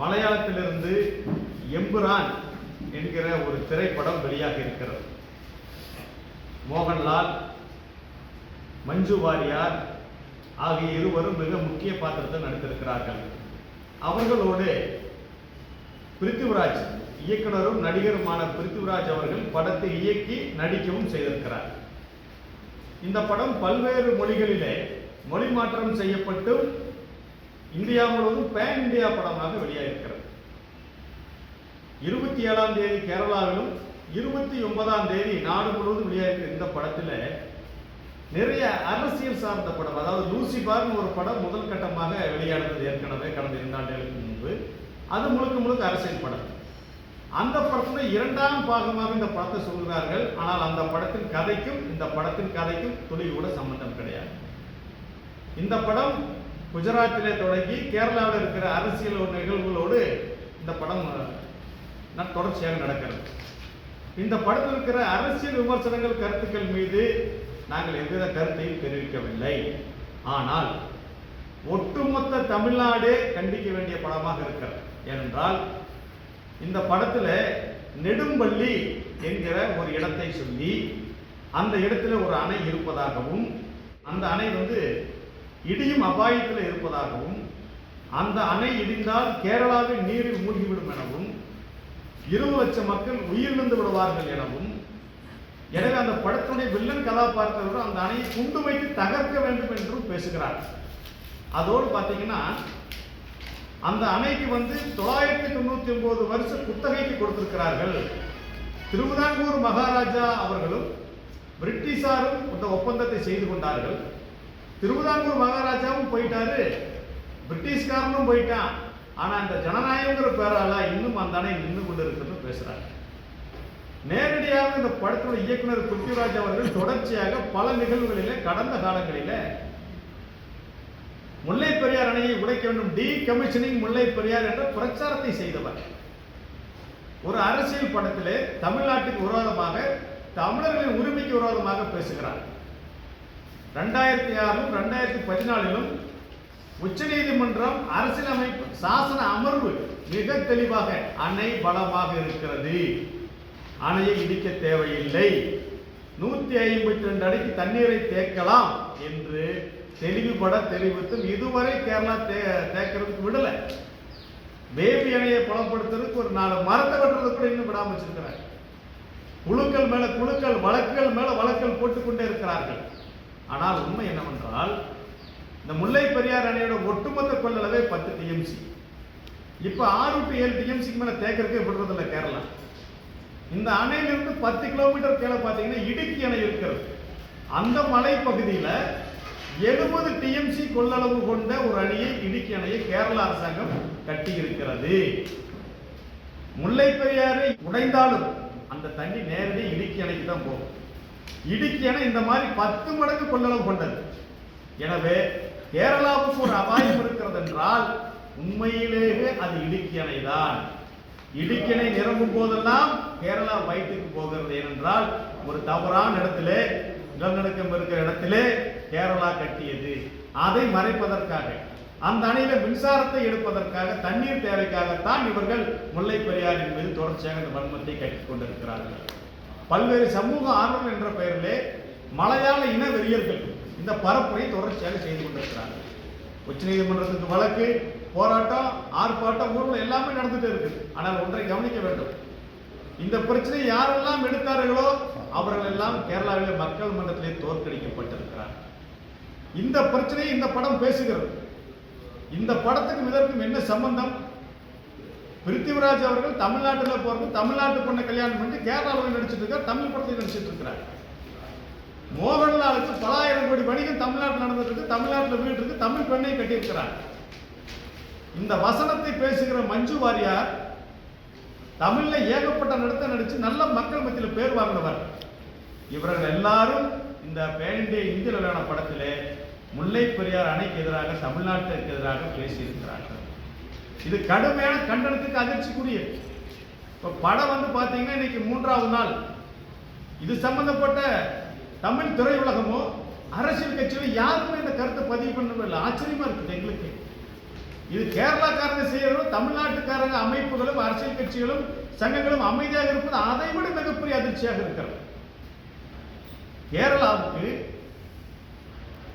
மலையாளத்திலிருந்து எம்புரான் என்கிற ஒரு திரைப்படம் வெளியாக இருக்கிறது. மோகன்லால் மஞ்சு வாரியார் ஆகிய இருவரும் மிக முக்கிய பாத்திரத்தை நடித்திருக்கிறார்கள். அவர்களோடு பிருத்திவிராஜ் இயக்குனரும் நடிகருமான பிருத்திவிராஜ் அவர்கள் படத்தை இயக்கி நடிக்கவும் செய்திருக்கிறார். இந்த படம் பல்வேறு மொழிகளிலே மொழி மாற்றம் செய்யப்பட்டு இந்தியா முழுவதும் பேன் இந்தியா படமாக வெளியாகிருக்கிறது இருபத்தி ஏழாம் தேதி கேரளாவிலும் இருபத்தி ஒன்பதாம் தேதி நாடு முழுவதும் வெளியாகிருக்கிற இந்த படத்தில் நிறைய அரசியல் சார்ந்த படம் அதாவது லூசிபார்னு ஒரு படம் முதல் கட்டமாக வெளியானது ஏற்கனவே கடந்த இரண்டு ஆண்டுகளுக்கு முன்பு. அது முழுக்க முழுக்க அரசியல் படம். அந்த படத்தில் இரண்டாம் பாகமாக இந்த படத்தை சொல்கிறார்கள். ஆனால் அந்த படத்தின் கதைக்கும் இந்த படத்தின் கதைக்கும் துளி கூட சம்பந்தம் கிடையாது. இந்த படம் குஜராத்திலே தொடங்கி கேரளாவில் இருக்கிற அரசியல் நிகழ்வுகளோடு இந்த படம் தொடர்ச்சியாக நடக்கிறது. இந்த படத்தில் இருக்கிற அரசியல் விமர்சனங்கள் கருத்துக்கள் மீது நாங்கள் எவ்வித கருத்தையும் தெரிவிக்கவில்லை. ஆனால் ஒட்டுமொத்த தமிழ்நாடே கண்டிக்க வேண்டிய படமாக இருக்கிறது. ஏனென்றால் இந்த படத்தில் நெடும்பள்ளி என்கிற ஒரு இடத்தை சொல்லி அந்த இடத்துல ஒரு அணை இருப்பதாகவும் அந்த அணை வந்து இடியும் அபாயத்தில் இருப்பதாகவும் அந்த அணை இடிந்தால் கேரளாவில் நீரில் மூழ்கிவிடும் எனவும் இருபது லட்சம் மக்கள் உயிரிழந்து விடுவார்கள் எனவும் எனவே அந்த படத்துடைய வில்லன் கதாபாத்திரத்தோடு அந்த அணையை குண்டு வைத்து தகர்க்க வேண்டும் என்றும் பேசுகிறார். அதோடு பார்த்தீங்கன்னா அந்த அணைக்கு வந்து தொள்ளாயிரத்தி தொண்ணூத்தி ஒன்பது வருஷம் குத்தகைக்கு கொடுத்திருக்கிறார்கள். திருவிதாங்கூர் மகாராஜா அவர்களும் பிரிட்டிஷாரும் இந்த ஒப்பந்தத்தை செய்து கொண்டார்கள். திருவிதாங்கூர் மகாராஜாவும் போயிட்டாரு. பிரிட்டிஷ்காரனும் போயிட்டான். ஆனா இந்த ஜனநாயகங்கிற பேரால இன்னும் அந்த அணை நின்று கொண்டு இருக்குன்னு பேசுறாங்க. நேரடியாக இந்த படத்தோட இயக்குனர் பிருத்திவிராஜ் அவர்கள் தொடர்ச்சியாக பல நிகழ்வுகளில கடந்த காலங்களில முல்லை பெரியார் அணையை உடைக்க வேண்டும். டி கமிஷனிங் முல்லை பெரியார் என்ற பிரச்சாரத்தை செய்தவர். ஒரு அரசியல் படத்திலே தமிழ்நாட்டுக்கு விரோதமாக தமிழர்களின் உரிமைக்கு விரோதமாக பேசுகிறார். ரெண்டாயிரத்தி ஆறிலும் ரெண்டாயிரத்தி பதினாலிலும் உச்சநீதிமன்றம் அரசியலமைப்பு சாசன அமர்வு மிக தெளிவாக அணை பலமாக இருக்கிறது. அணையை இடிக்க தேவையில்லை. நூத்தி ஐம்பத்தி ரெண்டு அடிக்கு தண்ணீரை தேக்கலாம் என்று தெளிவுபட தெளிவித்தும் இதுவரை கேரளா தே தேக்கிறதுக்கு விடல. பேபி அணையை பலப்படுத்துறதுக்கு ஒரு நாலு மரத்தை வெட்டுறதுக்கு கூட இன்னும் விடாம வச்சிருக்கிறாங்க குழுக்கள் மேல குழுக்கள் வழக்குகள் மேல வழக்குகள் போட்டுக்கொண்டே இருக்கிறார்கள். ஆனால் உண்மை என்னவென்றால் இந்த முல்லை பெரியார் அணையோட ஒட்டுமொத்த கொள்ளளவே பத்து டிஎம்சி இப்போ ஆறு டு ஏழு டிஎம்சிக்கு மேலே தேக்கிறதுக்கே விடுறதில்ல கேரளா. இந்த அணையிலிருந்து பத்து கிலோமீட்டர் கீழே பார்த்தீங்கன்னா இடுக்கி அணை இருக்கிறது. அந்த மலைப்பகுதியில் எழுபது டிஎம்சி கொள்ளளவு கொண்ட ஒரு அணியை இடுக்கி அணையை கேரள அரசாங்கம் கட்டி இருக்கிறது முல்லை பெரியாறு உடைந்தாலும் அந்த தண்ணி நேரடி இடுக்கி அணைக்கு தான் போகும். இடுக்கி என இந்த மாதிரி பத்து மடங்கு கொள்ளளவு கொண்டது. எனவே கேரளாவுக்கு ஒரு அபாயம் இருக்கிறது என்றால் உண்மையிலேயே அது இடுக்கி அணைதான் இடுக்கிணை நிரம்பும் போதெல்லாம் கேரளா வயிற்றுக்கு போகிறது. ஏனென்றால் ஒரு தவறான இடத்திலே நிலநடுக்கம் இருக்கிற இடத்திலே கேரளா கட்டியது. அதை மறைப்பதற்காக அந்த அணையில மின்சாரத்தை எடுப்பதற்காக தண்ணீர் தேவைக்காகத்தான் இவர்கள் முல்லை பெரியாரின் மீது தொடர்ச்சியாக இந்த வன்மத்தை கட்டிக் கொண்டிருக்கிறார்கள். பல்வேறு சமூக ஆர்வம் என்ற பெயரிலே மலையாள இன வெறியர்கள் இந்த பரப்புரை தொடர்ச்சியாக செய்து கொண்டிருக்கிறாங்க உச்ச நீதிமன்றத்துக்கு வழக்கு போராட்டம் ஆர்ப்பாட்டம் ஊர்வலம் எல்லாமே நடந்துட்டு இருக்கு. ஆனால் ஒன்றை கவனிக்க வேண்டும். இந்த பிரச்சனை யாரெல்லாம் எடுத்தார்களோ அவர்கள் எல்லாம் கேரளாவிலே மக்கள் மன்றத்திலே தோற்கடிக்கப்பட்டிருக்கிறார் இந்த பிரச்சனையை இந்த படம் பேசுகிறது. இந்த படத்துக்கும் இதற்கும் என்ன சம்பந்தம்? பிருத்திவிராஜ் அவர்கள் தமிழ்நாட்டில் பிறந்து தமிழ்நாட்டு பொண்ணை கல்யாணம் பண்ணி கேரளாவில் நடிச்சிட்டு இருக்கார் தமிழ் படத்தில் நடிச்சிட்டு இருக்கிறார். மோகன்லாலுக்கு பலாயிரம் கோடி வணிகம் தமிழ்நாட்டில் நடந்துட்டு இருக்கு தமிழ்நாட்டில் வீடு இருக்கு தமிழ் பெண்ணை கட்டியிருக்கிறார். இந்த வசனத்தை பேசுகிற மஞ்சு வாரியார் தமிழ்ல ஏகப்பட்ட நடத்த நடிச்சு நல்ல மக்கள் மத்தியில் பேர் வாங்கினவர். இவர்கள் எல்லாரும் இந்த பேண்டிய இந்திய படத்திலே முல்லை பெரியார் அணைக்கு எதிராக தமிழ்நாட்டிற்கு எதிராக பேசியிருக்கிறார்கள். இது கடுமையான கண்டனத்துக்கு அதிர்ச்சிக்குரிய இப்போ படம் வந்து பார்த்தீங்கன்னா இன்னைக்கு மூன்றாவது நாள். இது சம்பந்தப்பட்ட தமிழ் திரையுலகமோ அரசியல் கட்சிகளோ யாருமே இந்த கருத்தை பதிவு பண்ணல ஆச்சரியமா இருக்குது எங்களுக்கு. இது கேரளாக்காரங்க செய்யறதும் தமிழ்நாட்டுக்காரங்க அமைப்புகளும் அரசியல் கட்சிகளும் சங்கங்களும் அமைதியாக இருப்பது அதை விட மிகப்பெரிய அதிர்ச்சியாக இருக்கிறது. கேரளாவுக்கு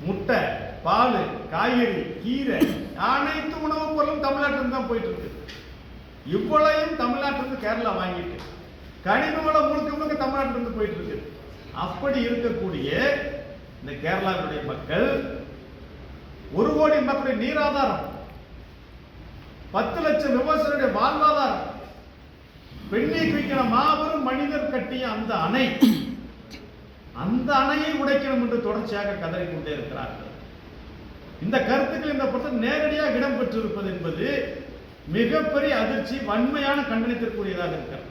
முட்டை பால் காய்கறி கீரை அனைத்து உணவுப் பொருளும் தமிழ்நாட்டிலிருந்து தான் போயிட்டு இருக்கு இவ்வளவையும் தமிழ்நாட்டிலிருந்து கேரளா வாங்கிட்டு கனிம வளம் முழுக்க முழுக்க தமிழ்நாட்டிலிருந்து போயிட்டு இருக்கு அப்படி இருக்கக்கூடிய இந்த கேரளாவுடைய மக்கள் ஒரு கோடி மக்களுடைய நீராதாரம் பத்து லட்சம் விவசாயிகளுடைய வாழ்வாதாரம் பெண்ணை குவிக்கிற மாபெரும் மனிதர் கட்டிய அந்த அணை அந்த அணையை உடைக்கணும் என்று தொடர்ச்சியாக கதறிக்கொண்டே இருக்கிறார்கள். இந்த கருத்துக்கள் இந்த புத்தகம் நேரடியாக இடம்பெற்றிருப்பது என்பது மிகப்பெரிய அதிர்ச்சி வன்மையான கண்டனத்திற்குரியதாக இருக்கிறது.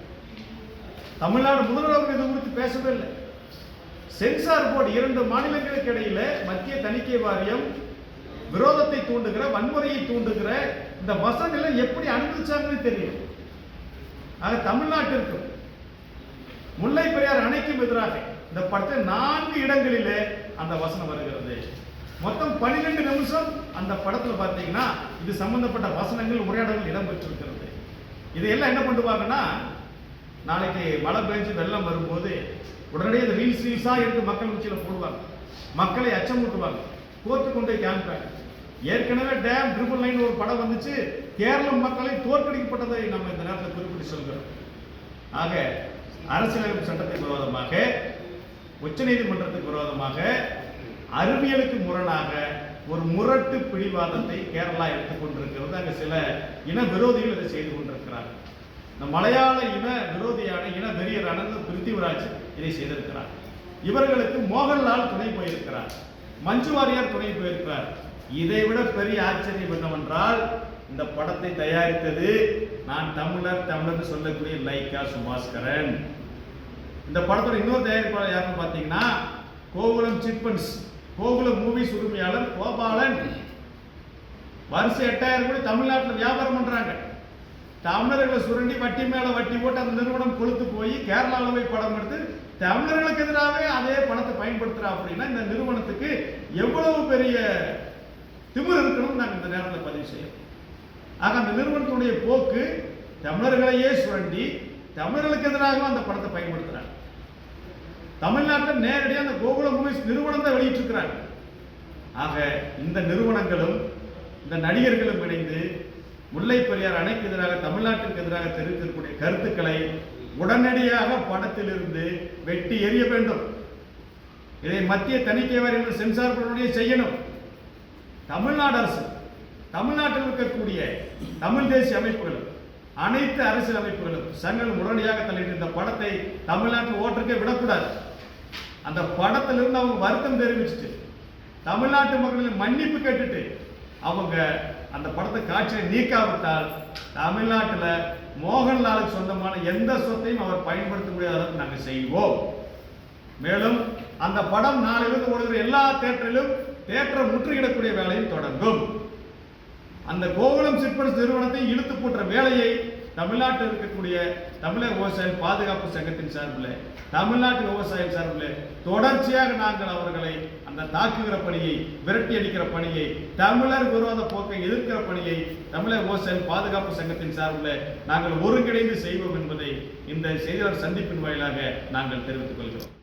தமிழ்நாடு முதல்வர் இது குறித்து பேசவே இல்லை. சென்சார் போர்டு இரண்டு மாநிலங்களுக்கு இடையில மத்திய தணிக்கை வாரியம் விரோதத்தை தூண்டுகிற வன்முறையை தூண்டுகிற இந்த வசங்களை எப்படி அனுமதிச்சாங்கன்னு தெரியும் ஆக தமிழ்நாட்டிற்கும் முல்லை பெரியார் அணைக்கும் எதிராக இந்த படத்தில் நான்கு இடங்களிலே அந்த வசனம் வருகிறது. மொத்தம் பன்னிரெண்டு நிமிஷம் அந்த படத்துல பார்த்தீங்கன்னா இது சம்பந்தப்பட்ட வசனங்கள் உரையாடல்கள் இடம்பெற்றிருக்கிறது. இதையெல்லாம் என்ன பண்ணுவாங்கன்னா நாளைக்கு மழை பெஞ்சு வெள்ளம் வரும்போது உடனடியே இந்த ரீல்ஸ் ரீல்ஸா எடுத்து மக்கள் உச்சியில் போடுவாங்க. மக்களை அச்சமூட்டுவாங்க. கோர்த்து கொண்டு போய் காமிப்பாங்க. ஏற்கனவே டேம் ட்ரிபிள் லைன் ஒரு படம் வந்துச்சு. கேரள மக்களை தோற்கடிக்கப்பட்டதை நம்ம இந்த நேரத்தில் குறிப்பிட்டு சொல்கிறோம். ஆக அரசியலமைப்பு சட்டத்திற்கு விரோதமாக உச்சநீதிமன்றத்துக்கு விரோதமாக அறிவியலுக்கு முரணாக ஒரு முரட்டு பிடிவாதத்தை கேரளா எடுத்துக்கொண்டிருக்கிறது அங்க சில இன விரோதிகள் இதை செய்து கொண்டிருக்கிறார் இந்த மலையாள இன விரோதியான இன வெறியரான இந்த பிருத்திவிராஜ் இதை செய்திருக்கிறார். இவர்களுக்கு மோகன்லால் துணை போயிருக்கிறார். மஞ்சு வாரியார் துணை போயிருக்கிறார். இதை விட பெரிய ஆச்சரியம் என்னவென்றால் இந்த படத்தை தயாரித்தது நான் தமிழர் தமிழர் சொல்லக்கூடிய லைக்கா சுபாஸ்கரன். இந்த படத்தோட இன்னொரு தயாரிப்பாளர் யாருன்னு பார்த்தீங்கன்னா கோகுலம் சிட்பன்ஸ். கோகுல மூவிஸ் உரிமையாளர் கோபாலன். வருஷம் எட்டாயிரம் கோடி தமிழ்நாட்டில் வியாபாரம் பண்றாங்க. தமிழர்களை சுரண்டி வட்டி மேல வட்டி போட்டு அந்த நிறுவனம் கொளுத்து போய் கேரளாவில் போய் படம் எடுத்து தமிழர்களுக்கு எதிராகவே அதே பணத்தை பயன்படுத்துறா அப்படின்னா இந்த நிறுவனத்துக்கு எவ்வளவு பெரிய திமிர் இருக்கணும்னு நாங்கள் இந்த நேரத்தில் பதிவு செய்யணும் ஆக அந்த நிறுவனத்துடைய போக்கு தமிழர்களையே சுரண்டி தமிழர்களுக்கு எதிராக அந்த படத்தை பயன்படுத்துறாங்க. தமிழ்நாட்டில் நேரடியாக அந்த கோகுல மூவிஸ் நிறுவனம் தான் வெளியிட்டிருக்கிறாங்க ஆக இந்த நிறுவனங்களும் இந்த நடிகர்களும் இணைந்து முல்லை பெரியார் அணைக்கு எதிராக தமிழ்நாட்டிற்கு எதிராக தெரிவித்திருக்கக்கூடிய கருத்துக்களை உடனடியாக படத்திலிருந்து வெட்டி எறிய வேண்டும். இதை மத்திய தணிக்கை வாரியம் சென்சார் பண்ணுடைய செய்யணும். தமிழ்நாடு அரசு தமிழ்நாட்டில் இருக்கக்கூடிய தமிழ் தேசிய அமைப்புகள் அனைத்து அரசியல் அமைப்புகளும் சங்கங்கள் உடனடியாக தலையிட்டு இந்த படத்தை தமிழ்நாட்டில் ஓட்டுக்கே விடக்கூடாது. அந்த படத்திலிருந்து அவங்க வருத்தம் தெரிவிச்சுட்டு தமிழ்நாட்டு மக்களின் மன்னிப்பு கேட்டுட்டு அவங்க அந்த படத்தை காட்சியை நீக்காவிட்டால் தமிழ்நாட்டில் மோகன்லாலுக்கு சொந்தமான எந்த சொத்தையும் அவர் பயன்படுத்த முடியாத அளவுக்கு நாங்கள் செய்வோம். மேலும் அந்த படம் நாளிலிருந்து ஓடுகிற எல்லா தேட்டரிலும் தேட்டரை முற்றுகிடக்கூடிய வேலையும் தொடங்கும். அந்த கோகுலம் சிற்பன்ஸ் நிறுவனத்தை இழுத்து போன்ற வேலையை தமிழ்நாட்டில் இருக்கக்கூடிய தமிழக விவசாய பாதுகாப்பு சங்கத்தின் சார்பில் தமிழ்நாட்டு விவசாயம் சார்பில் தொடர்ச்சியாக நாங்கள் அவர்களை அந்த தாக்குகிற பணியை விரட்டி அடிக்கிற பணியை தமிழர் விரோத போக்கை எதிர்க்கிற பணியை தமிழக விவசாய பாதுகாப்பு சங்கத்தின் சார்பில் நாங்கள் ஒருங்கிணைந்து செய்வோம் என்பதை இந்த செய்தியாளர் சந்திப்பின் வாயிலாக நாங்கள் தெரிவித்துக் கொள்கிறோம்.